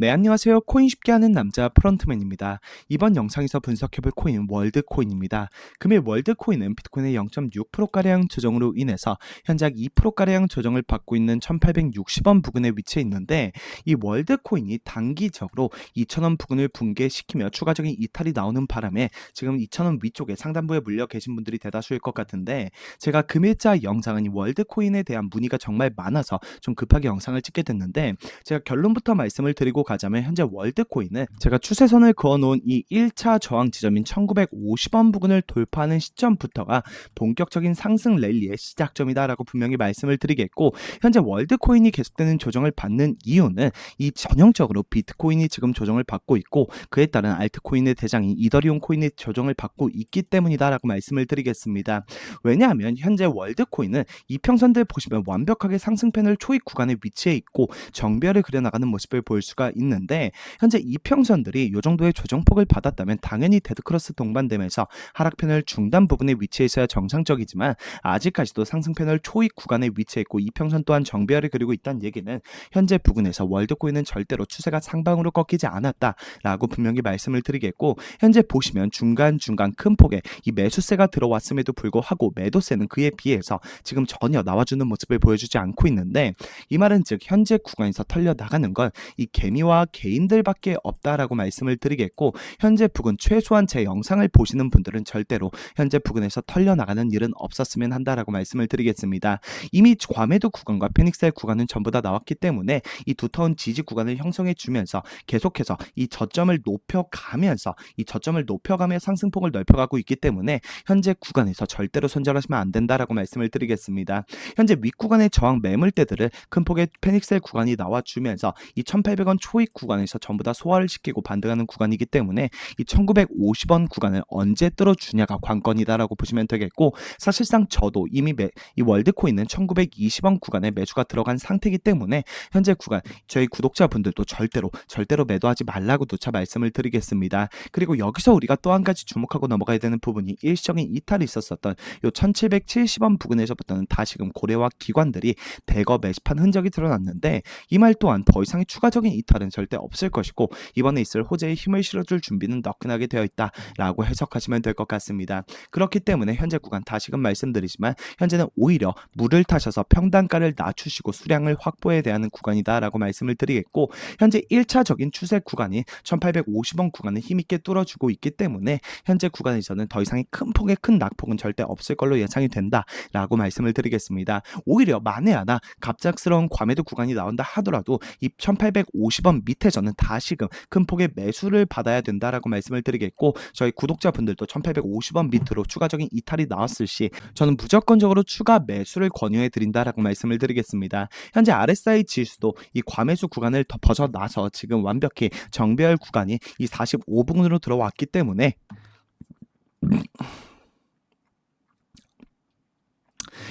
네, 안녕하세요. 코인 쉽게 하는 남자 프런트맨입니다. 이번 영상에서 분석해볼 코인 월드코인입니다. 금일 월드코인은 비트코인의 0.6%가량 조정으로 인해서 현재 2%가량 조정을 받고 있는 1860원 부근에 위치해 있는데 이 월드코인이 단기적으로 2000원 부근을 붕괴시키며 추가적인 이탈이 나오는 바람에 지금 2000원 위쪽에 상단부에 물려 계신 분들이 대다수일 것 같은데 제가 금일자 영상은 이 월드코인에 대한 문의가 정말 많아서 좀 급하게 영상을 찍게 됐는데 제가 결론부터 말씀을 드리고 가자면 현재 월드코인은 제가 추세선을 그어놓은 이 1차 저항 지점인 1950원 부근을 돌파하는 시점부터가 본격적인 상승 랠리의 시작점이다라고 분명히 말씀을 드리겠고 현재 월드코인이 계속되는 조정을 받는 이유는 이 전형적으로 비트코인이 지금 조정을 받고 있고 그에 따른 알트코인의 대장인 이더리움 코인의 조정을 받고 있기 때문이다라고 말씀을 드리겠습니다. 왜냐하면 현재 월드코인은 이평선들 보시면 완벽하게 상승팬을 초입 구간에 위치해 있고 정배를 그려나가는 모습을 볼 수가 있는데 현재 이평선들이 이 정도의 조정폭을 받았다면 당연히 데드크로스 동반되면서 하락편을 중단 부분에 위치해 있어야 정상적이지만 아직까지도 상승편을 초입 구간에 위치해 있고 이평선 또한 정배를 그리고 있다는 얘기는 현재 부근에서 월드코인은 절대로 추세가 상방으로 꺾이지 않았다라고 분명히 말씀을 드리겠고 현재 보시면 중간중간 큰 폭의 이 매수세가 들어왔음에도 불구하고 매도세는 그에 비해서 지금 전혀 나와주는 모습을 보여주지 않고 있는데 이 말은 즉 현재 구간에서 털려 나가는 건 이 개미와 개인들밖에 없다라고 말씀을 드리겠고 현재 부근 최소한 제 영상을 보시는 분들은 절대로 현재 부근에서 털려 나가는 일은 없었으면 한다라고 말씀을 드리겠습니다. 이미 과매도 구간과 페닉스의 구간은 전부 다 나왔기 때문에 이 두터운 지지 구간을 형성해 주면서 계속해서 이 저점을 높여가면서 이 저점을 높여가며 상승폭을 넓혀가고 있기 때문에 현재 구간에서 절대로 손절하시면 안 된다라고 말씀을 드리겠습니다. 현재 윗 구간의 저항 매물대들을 큰 폭의 페닉셀 구간이 나와주면서 이 1800원 초입 구간에서 전부 다 소화를 시키고 반등하는 구간이기 때문에 이 1950원 구간을 언제 뚫어주냐가 관건이다라고 보시면 되겠고 사실상 저도 이미 매, 이 월드코인은 1920원 구간에 매수가 들어간 상태이기 때문에 현재 구간 저희 구독자분들도 절대로 절대로 매도하지 말라고 누차 말씀을 드리겠습니다. 그리고 여기서 우리가 또 한 가지 주목하고 넘어가야 되는 부분이 일시적인 이탈이 있었었던 요 1770원 부근에서부터는 다시금 고래와 기관들이 대거 매집한 흔적이 드러났는데 이 말 또한 더 이상의 추가적인 이탈 은 절대 없을 것이고 이번에 있을 호재에 힘을 실어줄 준비는 너끈하게 되어 있다라고 해석하시면 될 것 같습니다. 그렇기 때문에 현재 구간 다시금 말씀드리지만 현재는 오히려 물을 타셔서 평단가를 낮추시고 수량을 확보해야 되는 구간이다라고 말씀을 드리겠고 현재 1차적인 추세 구간이 1850원 구간을 힘있게 뚫어주고 있기 때문에 현재 구간에서는 더 이상의 큰 폭의 큰 낙폭은 절대 없을 걸로 예상이 된다라고 말씀을 드리겠습니다. 오히려 만에 하나 갑작스러운 과매도 구간이 나온다 하더라도 이 1850원 밑에 저는 다시금 큰 폭의 매수를 받아야 된다라고 말씀을 드리겠고 저희 구독자분들도 1850원 밑으로 추가적인 이탈이 나왔을 시 저는 무조건적으로 추가 매수를 권유해 드린다라고 말씀을 드리겠습니다. 현재 RSI 지수도 이 과매수 구간을 더 벗어나서 지금 완벽히 정배열 구간이 이 45분으로 들어왔기 때문에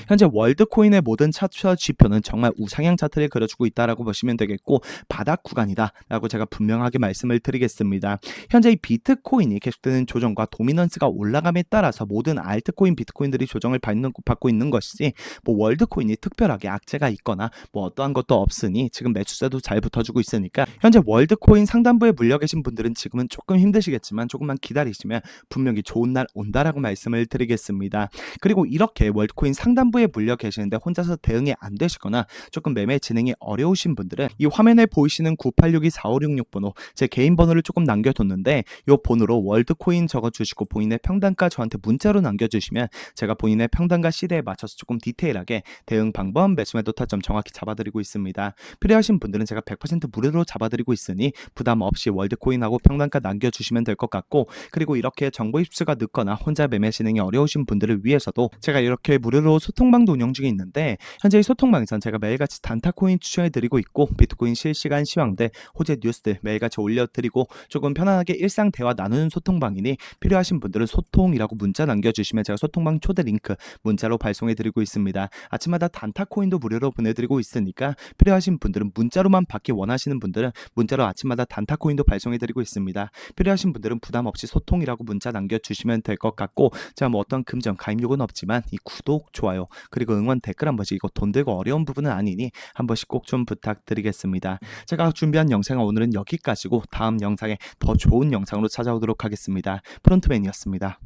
현재 월드코인의 모든 차트 지표는 정말 우상향 차트를 그려주고 있다라고 보시면 되겠고 바닥 구간이다라고 제가 분명하게 말씀을 드리겠습니다. 현재 이 비트코인이 계속되는 조정과 도미넌스가 올라감에 따라서 모든 알트코인, 비트코인들이 조정을 받는, 받고 있는 것이지 뭐 월드코인이 특별하게 악재가 있거나 뭐 어떠한 것도 없으니 지금 매수세도 잘 붙어주고 있으니까 현재 월드코인 상단부에 물려 계신 분들은 지금은 조금 힘드시겠지만 조금만 기다리시면 분명히 좋은 날 온다라고 말씀을 드리겠습니다. 그리고 이렇게 월드코인 상단부 에 후에 물려 계시는데 혼자서 대응이 안 되시거나 조금 매매 진행이 어려우신 분들은 이 화면에 보이시는 9862-4566번호 제 개인 번호를 조금 남겨뒀는데 이 번호로 월드코인 적어주시고 본인의 평단가 저한테 문자로 남겨주시면 제가 본인의 평단가 시대에 맞춰서 조금 디테일하게 대응 방법, 매수 매도 타점 정확히 잡아드리고 있습니다. 필요하신 분들은 제가 100% 무료로 잡아드리고 있으니 부담 없이 월드코인하고 평단가 남겨주시면 될 것 같고 그리고 이렇게 정보 입수가 늦거나 혼자 매매 진행이 어려우신 분들을 위해서도 제가 이렇게 무료로 소통 소통방도 운영 중에 있는데 현재 이 소통방에선 제가 매일같이 단타코인 추천해드리고 있고 비트코인 실시간 시황들 호재 뉴스들 매일같이 올려드리고 조금 편안하게 일상 대화 나누는 소통방이니 필요하신 분들은 소통이라고 문자 남겨주시면 제가 소통방 초대 링크 문자로 발송해드리고 있습니다. 아침마다 단타코인도 무료로 보내드리고 있으니까 필요하신 분들은 문자로만 받기 원하시는 분들은 문자로 아침마다 단타코인도 발송해드리고 있습니다. 필요하신 분들은 부담 없이 소통이라고 문자 남겨주시면 될 것 같고 제가 뭐 어떤 금전 가입 요금은 없지만 이 구독 좋아요 그리고 응원 댓글 한 번씩 이거 돈 들고 어려운 부분은 아니니 한 번씩 꼭 좀 부탁드리겠습니다. 제가 준비한 영상은 오늘은 여기까지고 다음 영상에 더 좋은 영상으로 찾아오도록 하겠습니다. 프론트맨이었습니다.